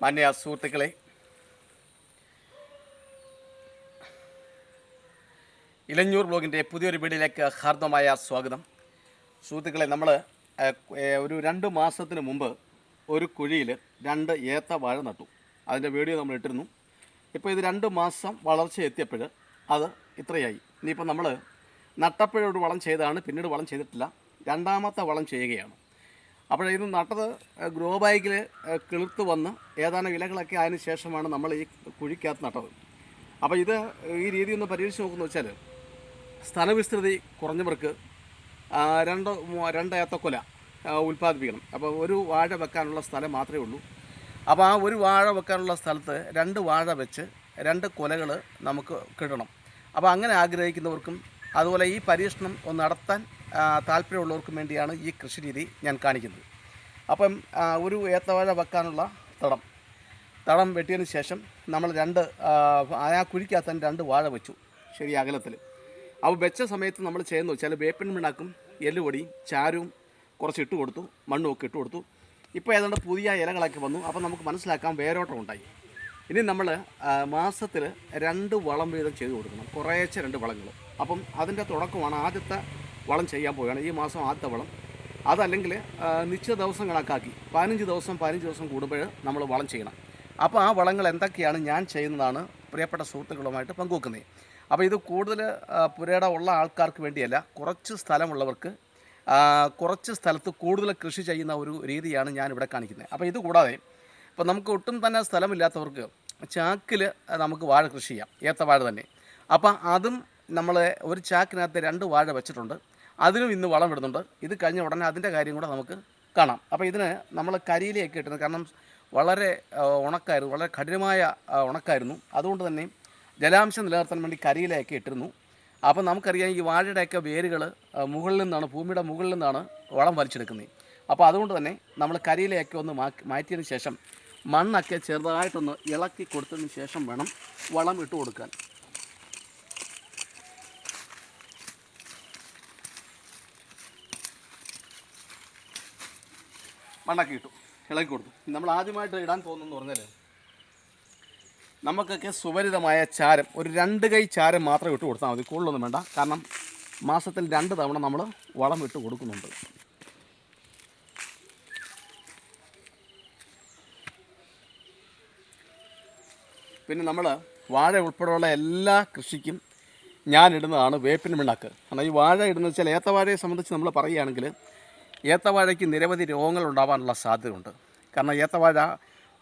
മാന്യ സുഹൃത്തുക്കളെ ഇലഞ്ഞൂർ ബ്ലോഗിന്റെ പുതിയൊരു വീഡിയോയിലേക്ക് ഹാർദമായ സ്വാഗതം. സുഹൃത്തുക്കളെ നമ്മൾ ഒരു രണ്ട് മാസത്തിന് മുമ്പ് ഒരു കുഴിയിൽ രണ്ട് ഏത്ത വാഴ നട്ടു. അതിന്റെ വീഡിയോ നമ്മൾ ഇട്ടിരുന്നു. ഇപ്പോൾ ഇത് രണ്ട് മാസം വളർച്ച എത്തിയപ്പോൾ അത് ഇത്രയായി. ഇനിയിപ്പോൾ നമ്മൾ നട്ടപ്പോഴൊരു വളം ചെയ്താണ് പിന്നീട് വളം ചെയ്തിട്ടില്ല. രണ്ടാമത്തെ വളം ചെയ്യുകയാണ്. അപ്പോൾ നട്ടത് ഗ്രോ ബാഗിൽ കിളിർത്ത് വന്ന് ഏതാനും ഇലകളൊക്കെ ആയതിനു ശേഷമാണ് നമ്മൾ ഈ കുഴിക്കകത്ത് നട്ടത്. അപ്പോൾ ഇത് ഈ രീതി ഒന്ന് പരീക്ഷിച്ച് നോക്കുന്ന വെച്ചാൽ സ്ഥലവിസ്തൃതി കുറഞ്ഞവർക്ക് രണ്ട് രണ്ട് ഏത്തക്കൊല ഉൽപ്പാദിപ്പിക്കണം. അപ്പോൾ ഒരു വാഴ വെക്കാനുള്ള സ്ഥലം മാത്രമേ ഉള്ളൂ. അപ്പോൾ ആ ഒരു വാഴ വെക്കാനുള്ള സ്ഥലത്ത് രണ്ട് വാഴ വെച്ച് രണ്ട് കൊലകൾ നമുക്ക് കിട്ടണം. അപ്പോൾ അങ്ങനെ ആഗ്രഹിക്കുന്നവർക്കും അതുപോലെ ഈ പരീക്ഷണം ഒന്ന് നടത്താൻ താല്പര്യമുള്ളവർക്കും വേണ്ടിയാണ് ഈ കൃഷി രീതി ഞാൻ കാണിക്കുന്നത്. അപ്പം ഒരു ഏത്തവാഴ വെക്കാനുള്ള തടം. തടം വെട്ടിയതിന് ശേഷം നമ്മൾ രണ്ട് ആ, കുഴിക്കകത്ത് തന്നെ രണ്ട് വാഴ വെച്ചു. ശരി അകലത്തിൽ. അപ്പോൾ വെച്ച സമയത്ത് നമ്മൾ ചെയ്യുന്നു വെച്ചാൽ വേപ്പിൻ പിണ്ണാക്കും എല്ലുപൊടിയും ചാരവും കുറച്ച് ഇട്ട് കൊടുത്തു മണ്ണും ഒക്കെ ഇട്ട് കൊടുത്തു. ഇപ്പോൾ ഏതാണ്ട് പുതിയ ഇലകളൊക്കെ വന്നു. അപ്പോൾ നമുക്ക് മനസ്സിലാക്കാം വേരോട്ടം ഉണ്ടായി. ഇനി നമ്മൾ മാസത്തിൽ രണ്ട് വളം വീതം ചെയ്ത് കൊടുക്കണം. കുറേശ്ശെ രണ്ട് വളങ്ങൾ. അപ്പം അതിന്റെ തുടക്കമാണ് ആദ്യത്തെ വളം ചെയ്യാൻ പോവുകയാണ് ഈ മാസം ആദ്യത്തെ വളം. അതല്ലെങ്കിൽ നിശ്ചിത ദിവസം കണക്കാക്കി പതിനഞ്ച് ദിവസം പതിനഞ്ച് ദിവസം കൂടുമ്പോൾ നമ്മൾ വളം ചെയ്യണം. അപ്പോൾ ആ വളങ്ങൾ എന്തൊക്കെയാണ് ഞാൻ ചെയ്യുന്നതാണ് പ്രിയപ്പെട്ട സുഹൃത്തുക്കളുമായിട്ട് പങ്കുവെക്കുന്നത്. അപ്പോൾ ഇത് കൂടുതൽ പുരേട ഉള്ള ആൾക്കാർക്ക് വേണ്ടിയല്ല കുറച്ച് സ്ഥലമുള്ളവർക്ക് കുറച്ച് സ്ഥലത്ത് കൂടുതൽ കൃഷി ചെയ്യുന്ന ഒരു രീതിയാണ് ഞാൻ ഇവിടെ കാണിക്കുന്നത്. അപ്പോൾ ഇത് കൂടാതെ ഇപ്പോൾ നമുക്ക് ഒട്ടും തന്നെ സ്ഥലമില്ലാത്തവർക്ക് ചാക്കിൽ നമുക്ക് വാഴ കൃഷി ചെയ്യാം ഏത്ത വാഴ തന്നെ. അപ്പോൾ അതും നമ്മൾ ഒരു ചാക്കിനകത്ത് രണ്ട് വാഴ വെച്ചിട്ടുണ്ട്. അതിനും ഇന്ന് വളം ഇടുന്നുണ്ട്. ഇത് കഴിഞ്ഞ ഉടനെ അതിന്റെ കാര്യം കൂടെ നമുക്ക് കാണാം. അപ്പോൾ ഇതിന് നമ്മൾ കരിയിലേക്ക് ഇട്ടുന്നത് കാരണം വളരെ ഉണക്കായിരുന്നു. വളരെ കഠിനമായ ഉണക്കായിരുന്നു. അതുകൊണ്ട് തന്നെ ജലാംശം നിലനിർത്താൻ വേണ്ടി കരിയിലയൊക്കെ ഇട്ടിരുന്നു. അപ്പോൾ നമുക്കറിയാം ഈ വാഴയുടെയൊക്കെ വേരുകൾ മുകളിൽ നിന്നാണ് ഭൂമിയുടെ മുകളിൽ നിന്നാണ് വളം വലിച്ചെടുക്കുന്നത്. അപ്പോൾ അതുകൊണ്ട് തന്നെ നമ്മൾ കരിയിലയൊക്കെ ഒന്ന് മാറ്റി മാറ്റിയതിന് ശേഷം മണ്ണൊക്കെ ചെറുതായിട്ടൊന്ന് ഇളക്കി കൊടുത്തതിന് ശേഷം വേണം വളം ഇട്ട് കൊടുക്കാൻ. മണ്ണൊക്കെ ഇട്ടു ഇളക്കി കൊടുത്തു. നമ്മൾ ആദ്യമായിട്ട് ഇടാൻ തോന്നുന്നു പറഞ്ഞാൽ നമുക്കൊക്കെ സുപരിതമായ ചാരം ഒരു രണ്ട് കൈ ചാരം മാത്രം ഇട്ട് കൊടുത്താൽ മതി. കൂടുതലൊന്നും വേണ്ട. കാരണം മാസത്തിൽ രണ്ട് തവണ നമ്മൾ വളം ഇട്ട് കൊടുക്കുന്നുണ്ട്. പിന്നെ നമ്മൾ വാഴ ഉൾപ്പെടെയുള്ള എല്ലാ കൃഷിക്കും ഞാനിടുന്നതാണ് വേപ്പിൻ പിണ്ണാക്ക് കാരണം ഈ വാഴ ഇടുന്നത് വെച്ചാൽ ഏത്തവാഴയെ സംബന്ധിച്ച് നമ്മൾ പറയുകയാണെങ്കിൽ ഏത്തവാഴയ്ക്ക് നിരവധി രോഗങ്ങൾ ഉണ്ടാവാനുള്ള സാധ്യതയുണ്ട്. കാരണം ഏത്തവാഴ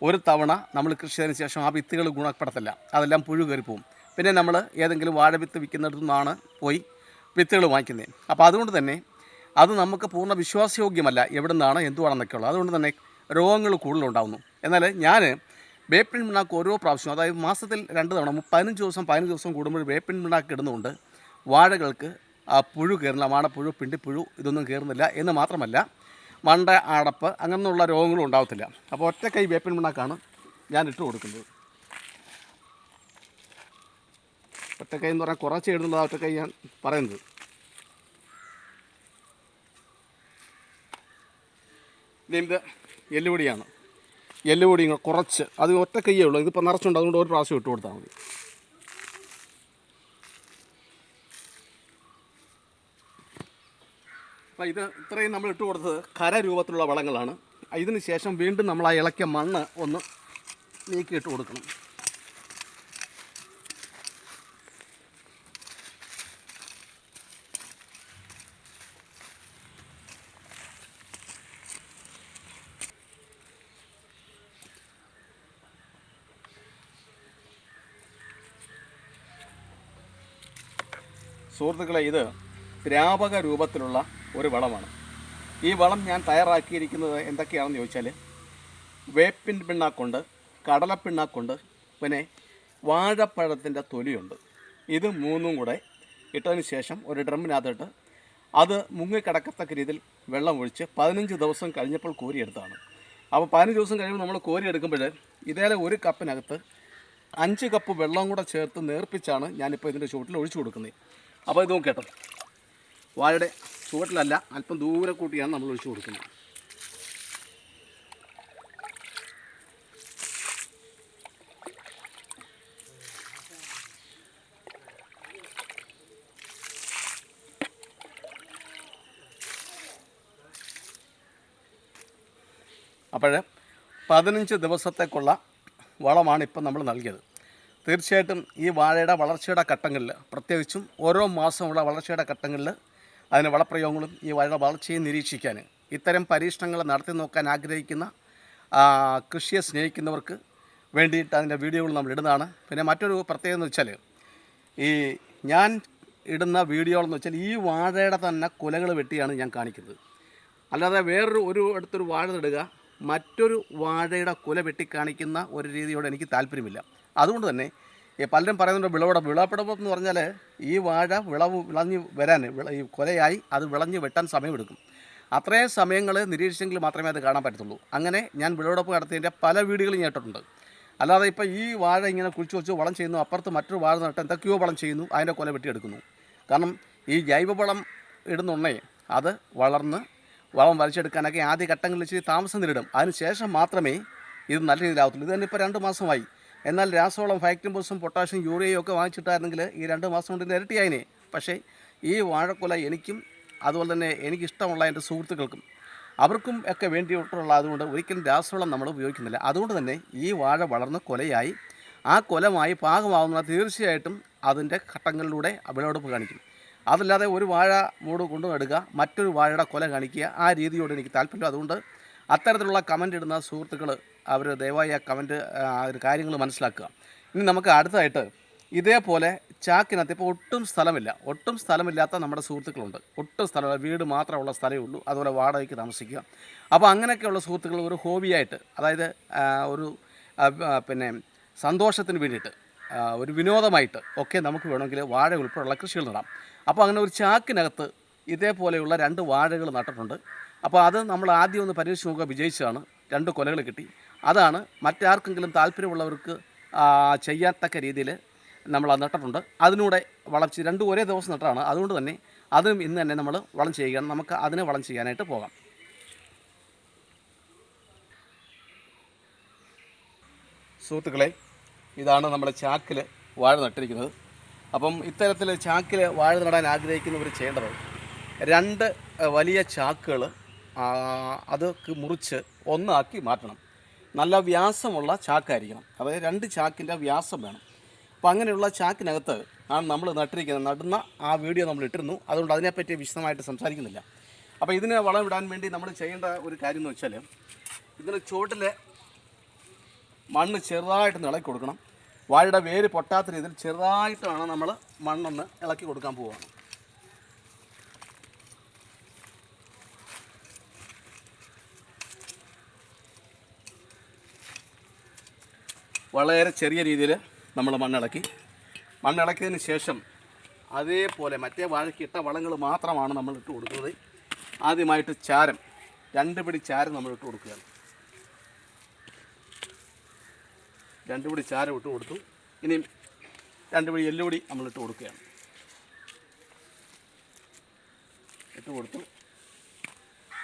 ഒരു തവണ നമ്മൾ കൃഷി ചെയ്തതിന് ശേഷം ആ വിത്തുകൾ ഗുണപ്പെടത്തില്ല. അതെല്ലാം പുഴു കയറിപ്പോവും പിന്നെ നമ്മൾ ഏതെങ്കിലും വാഴ വിത്ത് വിൽക്കുന്നിടത്തു നിന്നാണ് പോയി വിത്തുകൾ വാങ്ങിക്കുന്നത് അപ്പോൾ അതുകൊണ്ട് തന്നെ അത് നമുക്ക് പൂർണ വിശ്വാസയോഗ്യമല്ല എവിടെ നിന്നാണ് എന്തുവാണെന്നൊക്കെ ഉള്ളത് അതുകൊണ്ട് തന്നെ രോഗങ്ങൾ കൂടുതലുണ്ടാകുന്നു എന്നാൽ ഞാൻ വേപ്പിൻ പിണ്ണാക്ക് ഓരോ പ്രാവശ്യം അതായത് മാസത്തിൽ രണ്ട് തവണ പതിനഞ്ച് ദിവസം പതിനഞ്ച് ദിവസം കൂടുമ്പോൾ വേപ്പിൻ പിണ്ണാക്ക് ഇടുന്നുകൊണ്ട് വാഴകൾക്ക് പുഴു കയറുന്നില്ല മാടപ്പുഴു പിണ്ടിപ്പുഴു ഇതൊന്നും കയറുന്നില്ല എന്ന് മാത്രമല്ല മണ്ട അടപ്പ് അങ്ങനെയുള്ള രോഗങ്ങളും ഉണ്ടാകത്തില്ല അപ്പോൾ ഒറ്റ കൈ വേപ്പിൻ പിണ്ണാക്കാണ് ഞാൻ ഇട്ട് കൊടുക്കുന്നത്. ഒറ്റ കൈ എന്ന് പറഞ്ഞാൽ കുറച്ച് ഇടുന്നുള്ളത് ഒറ്റ കൈ ഞാൻ പറയുന്നത്. ഇത് എല്ലുപൊടിയാണ്. എല്ലുപൊടി കുറച്ച് അത് ഒറ്റ കൈയേ ഉള്ളൂ. ഇതിപ്പോൾ നിറച്ചുണ്ട് അതുകൊണ്ട് ഒരു പ്രാവശ്യം ഇട്ട് കൊടുത്താൽ മതി. അപ്പോൾ ഇത് ഇത്രയും നമ്മൾ ഇട്ട് കൊടുത്തത് കര രൂപത്തിലുള്ള വളങ്ങളാണ്. ഇതിന് ശേഷം വീണ്ടും നമ്മൾ ആ ഇളക്കിയ മണ്ണ് ഒന്ന് നീക്കി ഇട്ട് കൊടുക്കണം. സുഹൃത്തുക്കളെ ഇത് ദ്രാവക രൂപത്തിലുള്ള ഒരു വളമാണ്. ഈ വളം ഞാൻ തയ്യാറാക്കിയിരിക്കുന്നത് എന്തൊക്കെയാണെന്ന് ചോദിച്ചാൽ വേപ്പിൻ പിണ്ണാക്കുണ്ട് കടലപ്പിണ്ണാക്കുണ്ട് പിന്നെ വാഴപ്പഴത്തിന്റെ തൊലിയുണ്ട്. ഇത് മൂന്നും കൂടെ ഇട്ടതിന് ശേഷം ഒരു ഡ്രമ്മിനകത്തിട്ട് അത് മുങ്ങിക്കിടക്കത്തക്ക രീതിയിൽ വെള്ളം ഒഴിച്ച് പതിനഞ്ച് ദിവസം കഴിഞ്ഞപ്പോൾ കോരിയെടുത്താണ് അപ്പോൾ പതിനഞ്ച് ദിവസം കഴിയുമ്പോൾ നമ്മൾ കോരിയെടുക്കുമ്പോൾ ഇതേലെ ഒരു കപ്പിനകത്ത് അഞ്ച് കപ്പ് വെള്ളം കൂടെ ചേർത്ത് നേർപ്പിച്ചാണ് ഞാനിപ്പോൾ ഇതിന്റെ ചുവട്ടിൽ ഒഴിച്ചു കൊടുക്കുന്നത്. അപ്പോൾ ഇത് നോക്കി കേട്ടോ വാഴയുടെ ചുവട്ടിലല്ല അല്പം ദൂരെ കൂട്ടിയാണ് നമ്മൾ ഒഴിച്ചു കൊടുക്കുന്നത്. അപ്പോൾ പതിനഞ്ച് ദിവസത്തേക്കുള്ള വളമാണ് ഇപ്പം നമ്മൾ നൽകിയത്. തീർച്ചയായിട്ടും ഈ വാഴയുടെ വളർച്ചയുടെ ഘട്ടങ്ങളിൽ പ്രത്യേകിച്ചും ഓരോ മാസമുള്ള വളർച്ചയുടെ ഘട്ടങ്ങളിൽ അതിന് വളപ്രയോഗങ്ങളും ഈ വാഴയുടെ വളർച്ചയും നിരീക്ഷിക്കാൻ. ഇത്തരം പരീക്ഷണങ്ങൾ നടത്തി നോക്കാൻ ആഗ്രഹിക്കുന്ന കൃഷിയെ സ്നേഹിക്കുന്നവർക്ക് വേണ്ടിയിട്ട് അതിന്റെ വീഡിയോകൾ നമ്മൾ ഇടുന്നതാണ്. പിന്നെ മറ്റൊരു പ്രത്യേകത എന്ന് വെച്ചാൽ ഈ ഞാൻ ഇടുന്ന വീഡിയോകളെന്ന് വെച്ചാൽ ഈ വാഴയുടെ തന്നെ കുലകൾ വെട്ടിയാണ് ഞാൻ കാണിക്കുന്നത്. അല്ലാതെ വേറൊരു ഒരു അടുത്തൊരു വാഴ നടുക മറ്റൊരു വാഴയുടെ കുല വെട്ടി കാണിക്കുന്ന ഒരു രീതിയോട് എനിക്ക് താല്പര്യമില്ല. അതുകൊണ്ട് തന്നെ പലരും പറയുന്നുണ്ട് വിളവെടുപ്പ് വിളവെടുപ്പ് എന്ന് പറഞ്ഞാൽ ഈ വാഴ വിളവ് വിളഞ്ഞ് വരാൻ ഈ കൊലയായി അത് വിളഞ്ഞ് വെട്ടാൻ സമയമെടുക്കും. അത്രയും സമയങ്ങൾ നിരീക്ഷിച്ചെങ്കിൽ മാത്രമേ അത് കാണാൻ പറ്റത്തുള്ളൂ. അങ്ങനെ ഞാൻ വിളവെടുപ്പ് നടത്തിയതിന്റെ പല വീടുകളും ഞാൻ ഇട്ടിട്ടുണ്ട്. അല്ലാതെ ഇപ്പോൾ ഈ വാഴ ഇങ്ങനെ കുഴിച്ച് വെച്ച് വളം ചെയ്യുന്നു അപ്പുറത്ത് മറ്റൊരു വാഴ നട്ട് എന്തൊക്കെയോ വളം ചെയ്യുന്നു അതിന്റെ കൊല വെട്ടിയെടുക്കുന്നു. കാരണം ഈ ജൈവവളം ഇടുന്നുണ്ണേ അത് വളർന്ന് വളം വലിച്ചെടുക്കാനൊക്കെ ആദ്യ ഘട്ടങ്ങളിൽ ഇച്ചിരി താമസം നേരിടും. അതിനുശേഷം മാത്രമേ ഇത് നല്ല രീതിയിലാവത്തുള്ളൂ ഇത് തന്നെ ഇപ്പോൾ രണ്ട് മാസമായി. എന്നാൽ രാസവളം ഫാക്ടംബോസും പൊട്ടാഷ്യം യൂറിയയും ഒക്കെ വാങ്ങിച്ചിട്ടായിരുന്നെങ്കിൽ ഈ രണ്ട് മാസം കൊണ്ട് ഇരട്ടിയായിനെ പക്ഷേ ഈ വാഴക്കുല എനിക്കും അതുപോലെ തന്നെ എനിക്കിഷ്ടമുള്ള എന്റെ സുഹൃത്തുക്കൾക്കും അവർക്കും ഒക്കെ വേണ്ടിയിട്ടുള്ള അതുകൊണ്ട് ഒരിക്കലും രാസവളം നമ്മൾ ഉപയോഗിക്കുന്നില്ല. അതുകൊണ്ട് തന്നെ ഈ വാഴ വളർന്ന് കൊലയായി ആ കൊലമായി പാകമാവുന്ന തീർച്ചയായിട്ടും അതിന്റെ ഘട്ടങ്ങളിലൂടെ വിളവെടുപ്പ് കാണിക്കും. അതല്ലാതെ ഒരു വാഴ മൂട് കൊണ്ടു നടുക മറ്റൊരു വാഴയുടെ കൊല കാണിക്കുക ആ രീതിയോട് എനിക്ക് താല്പര്യം അതുകൊണ്ട് അത്തരത്തിലുള്ള കമന്റ് ഇടുന്ന സുഹൃത്തുക്കൾ അവർ ദയവായി ആ കമന്റ് കാര്യങ്ങൾ മനസ്സിലാക്കുക. ഇനി നമുക്ക് അടുത്തതായിട്ട് ഇതേപോലെ ചാക്കിനകത്ത് ഇപ്പോൾ ഒട്ടും സ്ഥലമില്ല. ഒട്ടും സ്ഥലമില്ലാത്ത നമ്മുടെ സുഹൃത്തുക്കളുണ്ട്. ഒട്ടും സ്ഥലമില്ല വീട് മാത്രമുള്ള സ്ഥലമേ ഉള്ളൂ. അതുപോലെ വാടകയ്ക്ക് താമസിക്കുക. അപ്പോൾ അങ്ങനെയൊക്കെയുള്ള സുഹൃത്തുക്കൾ ഒരു ഹോബിയായിട്ട് അതായത് ഒരു പിന്നെ സന്തോഷത്തിന് വേണ്ടിയിട്ട് ഒരു വിനോദമായിട്ട് ഒക്കെ നമുക്ക് വേണമെങ്കിൽ വാഴ ഉൾപ്പെടെയുള്ള കൃഷികൾ നടാം. അപ്പോൾ അങ്ങനെ ഒരു ചാക്കിനകത്ത് ഇതേപോലെയുള്ള രണ്ട് വാഴകൾ നട്ടിട്ടുണ്ട്. അപ്പോൾ അത് നമ്മൾ ആദ്യം ഒന്ന് പരീക്ഷിച്ച് നോക്കുക. വിജയിച്ചതാണ്. രണ്ട് കൊലകൾ കിട്ടി. അതാണ് മറ്റാർക്കെങ്കിലും താല്പര്യമുള്ളവർക്ക് ചെയ്യാത്തക്ക രീതിയിൽ നമ്മൾ അത് നട്ടിട്ടുണ്ട്. അതിനൂടെ വളർച്ച രണ്ടും ഒരേ ദിവസം നട്ടതാണ് അതുകൊണ്ട് തന്നെ അതിനും ഇന്ന് തന്നെ നമ്മൾ വളം ചെയ്യുകയാണ്. നമുക്ക് അതിനെ വളം ചെയ്യാനായിട്ട് പോകാം. സുഹൃത്തുക്കളെ ഇതാണ് നമ്മുടെ ചാക്കിൽ വാഴ നട്ടിരിക്കുന്നത്. അപ്പം ഇത്തരത്തിൽ ചാക്കിൽ വാഴ നടാൻ ആഗ്രഹിക്കുന്നവർ ചെയ്യേണ്ടത് രണ്ട് വലിയ ചാക്കുകൾ അത് മുറിച്ച് ഒന്നാക്കി മാറ്റണം. നല്ല വ്യാസമുള്ള ചാക്കായിരിക്കണം. അതായത് രണ്ട് ചാക്കിന്റെ വ്യാസം വേണം. അപ്പോൾ അങ്ങനെയുള്ള ചാക്കിനകത്ത് ആണ് നമ്മൾ നട്ടിരിക്കുന്നത്. നടുന്ന ആ വീഡിയോ നമ്മൾ ഇട്ടിരുന്നു. അതുകൊണ്ട് അതിനെപ്പറ്റി വിശദമായിട്ട് സംസാരിക്കുന്നില്ല. അപ്പോൾ ഇതിനെ വളം ഇടാൻ വേണ്ടി നമ്മൾ ചെയ്യേണ്ട ഒരു കാര്യം എന്ന് വെച്ചാൽ ഇതിന് ചുവട്ടിൽ മണ്ണ് ചെറുതായിട്ട് ഇളക്കി കൊടുക്കണം. വാഴയുടെ വേര് പൊട്ടാത്ത രീതിയിൽ ചെറുതായിട്ടാണ് നമ്മൾ മണ്ണൊന്ന് ഇളക്കി കൊടുക്കാൻ പോവുകയാണ് വളരെ ചെറിയ രീതിയിൽ നമ്മൾ മണ്ണിളക്കി. മണ്ണിളക്കിയതിന് ശേഷം അതേപോലെ മറ്റേ വാഴയ്ക്ക് ഇട്ട വളങ്ങൾ മാത്രമാണ് നമ്മൾ ഇട്ട് കൊടുക്കുന്നത്. ആദ്യമായിട്ട് ചാരം രണ്ട് പിടി ചാരം നമ്മൾ ഇട്ട് കൊടുക്കുകയാണ്. രണ്ട് പിടി ചാരം ഇട്ട് കൊടുത്തു. ഇനി രണ്ട് പിടി എല്ലുപൊടി നമ്മൾ ഇട്ട് കൊടുക്കുകയാണ്. ഇട്ട് കൊടുത്തു.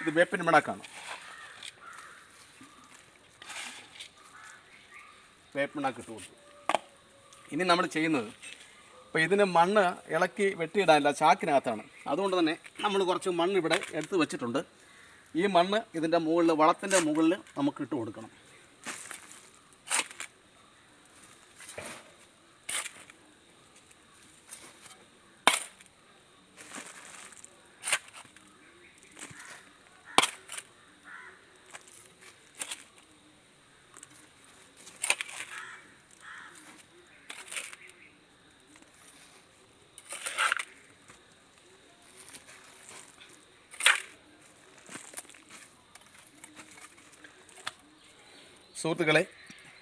ഇത് വേപ്പിൻ മിണക്കാണ് വേപ്പിണ്ണാക്ക് ഇട്ട് കൊടുത്തു. ഇനി നമ്മൾ ചെയ്യുന്നത് ഇപ്പോൾ ഇതിന് മണ്ണ് ഇളക്കി വെട്ടിയിടാനില്ല ചാക്കിനകത്താണ്. അതുകൊണ്ട് തന്നെ നമ്മൾ കുറച്ച് മണ്ണ് ഇവിടെ എടുത്ത് വെച്ചിട്ടുണ്ട്. ഈ മണ്ണ് ഇതിന്റെ മുകളിൽ വളത്തിന്റെ മുകളിൽ നമുക്ക് ഇട്ട് കൊടുക്കണം. സുഹൃത്തുക്കളെ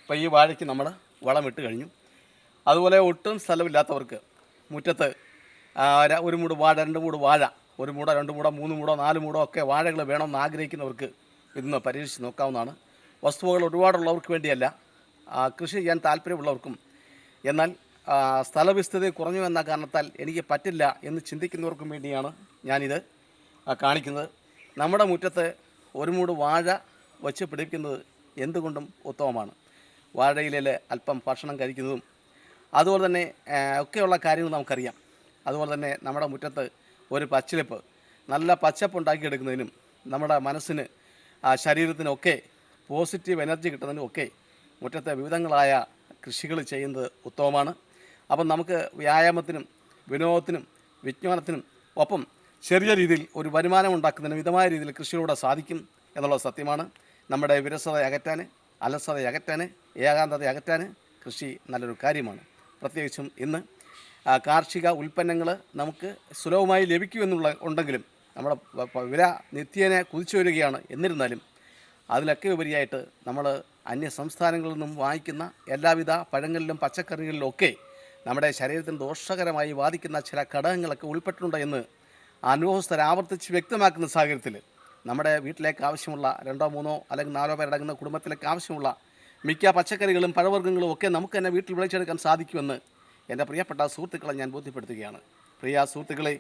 ഇപ്പോൾ ഈ വാഴയ്ക്ക് നമ്മൾ വളമിട്ട് കഴിഞ്ഞു. അതുപോലെ ഒട്ടും സ്ഥലമില്ലാത്തവർക്ക് മുറ്റത്ത് ഒരു മൂട് വാഴ രണ്ട് മൂട് വാഴ ഒരു മൂടോ രണ്ട് മൂടോ മൂന്ന് മൂടോ നാല് മൂടോ ഒക്കെ വാഴകൾ വേണമെന്ന് ആഗ്രഹിക്കുന്നവർക്ക് ഇതൊന്ന് പരീക്ഷിച്ച് നോക്കാവുന്നതാണ്. വസ്തുവകൾ ഒരുപാടുള്ളവർക്ക് വേണ്ടിയല്ല കൃഷി ചെയ്യാൻ താല്പര്യമുള്ളവർക്കും. എന്നാൽ സ്ഥലവിസ്തൃതി കുറഞ്ഞു എന്ന കാരണത്താൽ എനിക്ക് പറ്റില്ല എന്ന് ചിന്തിക്കുന്നവർക്കും വേണ്ടിയാണ് ഞാനിത് കാണിക്കുന്നത്. നമ്മുടെ മുറ്റത്ത് ഒരു മൂട് വാഴ വച്ച് പിടിപ്പിക്കുന്നത് എന്തുകൊണ്ടും ഉത്തമമാണ്. വാഴയിലയിൽ അല്പം ഭക്ഷണം കഴിക്കുന്നതും അതുപോലെ തന്നെ ഒക്കെയുള്ള കാര്യങ്ങൾ നമുക്കറിയാം. അതുപോലെ തന്നെ നമ്മുടെ മുറ്റത്ത് ഒരു പച്ചിലപ്പ് നല്ല പച്ചപ്പ് ഉണ്ടാക്കിയെടുക്കുന്നതിനും നമ്മുടെ മനസ്സിന് ശരീരത്തിനൊക്കെ പോസിറ്റീവ് എനർജി കിട്ടുന്നതിനും ഒക്കെ മുറ്റത്തെ വിവിധങ്ങളായ കൃഷികൾ ചെയ്യുന്നത് ഉത്തമമാണ്. അപ്പം നമുക്ക് വ്യായാമത്തിനും വിനോദത്തിനും വിജ്ഞാനത്തിനും ഒപ്പം ചെറിയ രീതിയിൽ ഒരു വരുമാനം ഉണ്ടാക്കുന്നതിന് മിതമായ രീതിയിൽ കൃഷിയിലൂടെ സാധിക്കും എന്നുള്ളത് സത്യമാണ്. നമ്മുടെ വിരസത അകറ്റാൻ അലസത അകറ്റാൻ ഏകാന്തത അകറ്റാൻ കൃഷി നല്ലൊരു കാര്യമാണ്. പ്രത്യേകിച്ചും ഇന്ന് കാർഷിക ഉൽപ്പന്നങ്ങൾ നമുക്ക് സുലഭമായി ലഭിക്കുമെന്നുള്ള ഉണ്ടെങ്കിലും നമ്മുടെ വില നിത്യേനെ കുതിച്ചു വരികയാണ് എന്നിരുന്നാലും അതിലൊക്കെ ഉപരിയായിട്ട് നമ്മൾ അന്യ സംസ്ഥാനങ്ങളിൽ നിന്നും വാങ്ങിക്കുന്ന എല്ലാവിധ പഴങ്ങളിലും പച്ചക്കറികളിലും ഒക്കെ നമ്മുടെ ശരീരത്തിന് ദോഷകരമായി ബാധിക്കുന്ന ചില ഘടകങ്ങളൊക്കെ ഉൾപ്പെട്ടിട്ടുണ്ട് എന്ന് അനുഭവസ്ഥർ ആവർത്തിച്ച് വ്യക്തമാക്കുന്ന സാഹചര്യത്തിൽ നമ്മുടെ വീട്ടിലേക്ക് ആവശ്യമുള്ള രണ്ടോ മൂന്നോ അല്ലെങ്കിൽ നാലോ പേരടങ്ങുന്ന കുടുംബത്തിലേക്ക് ആവശ്യമുള്ള മിക്ക പച്ചക്കറികളും പഴവർഗങ്ങളും ഒക്കെ നമുക്ക് തന്നെ വീട്ടിൽ വിളയിച്ചെടുക്കാൻ സാധിക്കുമെന്ന് എന്റെ പ്രിയപ്പെട്ട സുഹൃത്തുക്കളെ ഞാൻ ബോധ്യപ്പെടുത്തുകയാണ്. പ്രിയ സുഹൃത്തുക്കളെ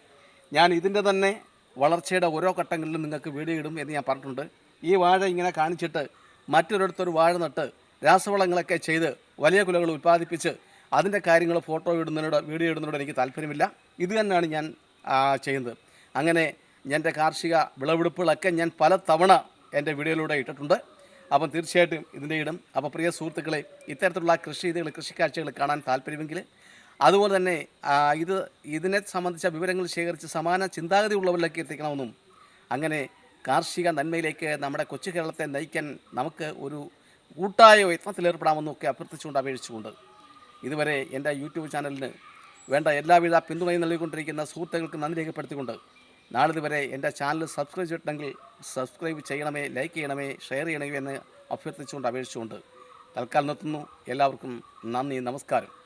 ഞാൻ ഇതിന്റെ തന്നെ വളർച്ചയുടെ ഓരോ ഘട്ടങ്ങളിലും നിങ്ങൾക്ക് വീഡിയോ ഇടും എന്ന് ഞാൻ പറഞ്ഞിട്ടുണ്ട്. ഈ വാഴ ഇങ്ങനെ കാണിച്ചിട്ട് മറ്റൊരിടത്തൊരു വാഴ നട്ട് രാസവളങ്ങളൊക്കെ ചെയ്ത് വലിയ കുലകൾ ഉൽപ്പാദിപ്പിച്ച് അതിന്റെ കാര്യങ്ങൾ ഫോട്ടോ ഇടുന്നതിനോട് വീഡിയോ ഇടുന്നതിനോട് എനിക്ക് താല്പര്യമില്ല. ഇത് തന്നെയാണ് ഞാൻ ചെയ്യുന്നത്. അങ്ങനെ എന്റെ കാർഷിക വിളവെടുപ്പുകളൊക്കെ ഞാൻ പല തവണ എന്റെ വീഡിയോയിലൂടെ ഇട്ടിട്ടുണ്ട്. അപ്പം തീർച്ചയായിട്ടും ഇതിന്റെ ഇടം. അപ്പോൾ പ്രിയ സുഹൃത്തുക്കളെ ഇത്തരത്തിലുള്ള കൃഷി രീതികൾ കൃഷിക്കാഴ്ചകൾ കാണാൻ താല്പര്യമെങ്കിൽ അതുപോലെ തന്നെ ഇത് ഇതിനെ സംബന്ധിച്ച വിവരങ്ങൾ ശേഖരിച്ച് സമാന ചിന്താഗതി ഉള്ളവരിലേക്ക് എത്തിക്കണമെന്നും അങ്ങനെ കാർഷിക നന്മയിലേക്ക് നമ്മുടെ കൊച്ചു കേരളത്തെ നയിക്കാൻ നമുക്ക് ഒരു കൂട്ടായ യത്നത്തിൽ ഏർപ്പെടാമെന്നും ഒക്കെ അഭ്യർത്ഥിച്ചുകൊണ്ട് അപേക്ഷിച്ചുകൊണ്ട് ഇതുവരെ എന്റെ യൂട്യൂബ് ചാനലിന് വേണ്ട എല്ലാവിധ പിന്തുണയും നൽകിക്കൊണ്ടിരിക്കുന്ന സുഹൃത്തുക്കൾക്ക് നന്ദി രേഖപ്പെടുത്തിക്കൊണ്ട് നാളിതുവരെ എന്റെ ചാനൽ സബ്സ്ക്രൈബ് ചെയ്തിട്ടുണ്ടെങ്കിൽ സബ്സ്ക്രൈബ് ചെയ്യണമേ ലൈക്ക് ചെയ്യണമേ ഷെയർ ചെയ്യണമേ എന്ന് അഭ്യർത്ഥിച്ചുകൊണ്ട് അപേക്ഷിച്ചുകൊണ്ട് തൽക്കാലം നിർത്തുന്നു. എല്ലാവർക്കും നന്ദി നമസ്കാരം.